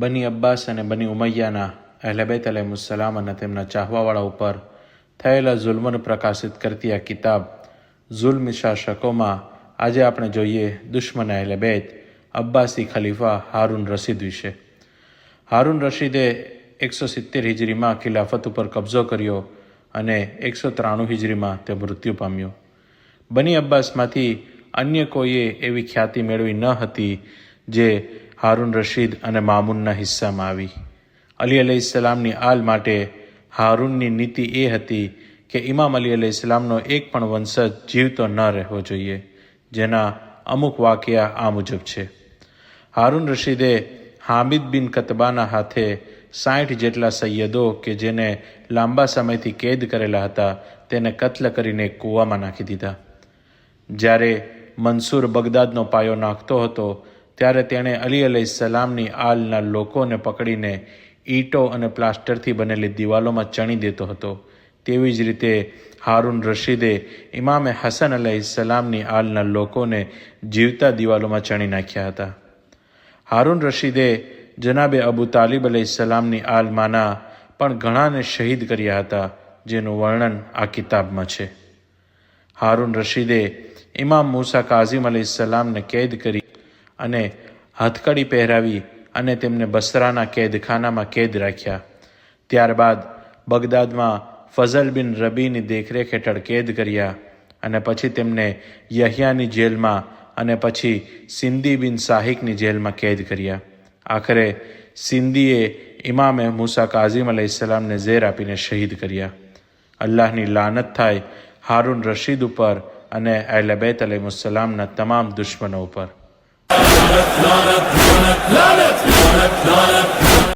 બની અબ્બાસ અને બની ઉમૈયાના અહેલબેત અલહમુસલામ અને તેમના ચાહવાવાળા ઉપર થયેલા જુલ્મને પ્રકાશિત કરતી આ કિતાબ ઝુલ્મ શાસકોમાં આજે આપણે જોઈએ દુશ્મન અહેલબેત અબ્બાસી ખલીફા હારૂન રશીદ વિશે. હારૂન રશીદે એકસો સિત્તેર હિજરીમાં ખિલાફત ઉપર કબજો કર્યો અને એકસો ત્રાણું હિજરીમાં તે મૃત્યુ પામ્યો. બની અબ્બાસમાંથી અન્ય કોઈએ એવી ખ્યાતિ મેળવી ન હતી જે હારૂન રશીદ અને મામૂનના હિસ્સામાં આવી. અલી અલૈહિસ્સલામની આલ માટે હારૂનની નીતિ એ હતી કે ઇમામ અલી અલૈહિસ્સલામનો એક પણ વંશજ જીવતો ન રહેવો જોઈએ, જેના અમુક વાક્યા આ મુજબ છે. હારૂન રશીદે હામિદ બિન કતબાના હાથે સાઠ જેટલા સૈયદો કે જેને લાંબા સમયથી કેદ કરેલા હતા, તેને કત્લ કરીને કૂવામાં નાખી દીધા. જ્યારે મનસૂર બગદાદનો પાયો નાખતો હતો ત્યારે તેણે અલી અલૈહિસ્સલામની આલના લોકોને પકડીને ઈંટો અને પ્લાસ્ટરથી બનેલી દિવાલોમાં ચણી દેતો હતો. તેવી જ રીતે હારૂન રશીદે ઇમામે હસન અલૈહિસ્સલામની આલના લોકોને જીવતા દિવાલોમાં ચણી નાખ્યા હતા. હારૂન રશીદે જનાબે અબુ તાલિબ અલૈહિસ્સલામની આલમાના પણ ઘણાને શહીદ કર્યા હતા, જેનું વર્ણન આ કિતાબમાં છે. હારૂન રશીદે ઇમામ મૂસા કાઝિમ અલૈહિસ્સલામને કેદ કરી અને હથકડી પહેરાવી અને તેમને બસરાના કેદખાનામાં કેદ રાખ્યા. ત્યારબાદ બગદાદમાં ફઝલ બિન રબીની દેખરેખ હેઠળ કેદ કર્યા અને પછી તેમને યહિયાની જેલમાં અને પછી સિંધી બિન સાહિકની જેલમાં કેદ કર્યા. આખરે સિંધીએ ઇમામે મૂસા કાઝિમ અલૈહિસ્સલામને ઝેર આપીને શહીદ કર્યા. અલ્લાહની લાનત થાય હારૂન રશીદ ઉપર અને અહેલબૈત અલૈહિસ્સલામના તમામ દુશ્મનો ઉપર. Lanet, lanet, lanet, lanet, lanet, lanet.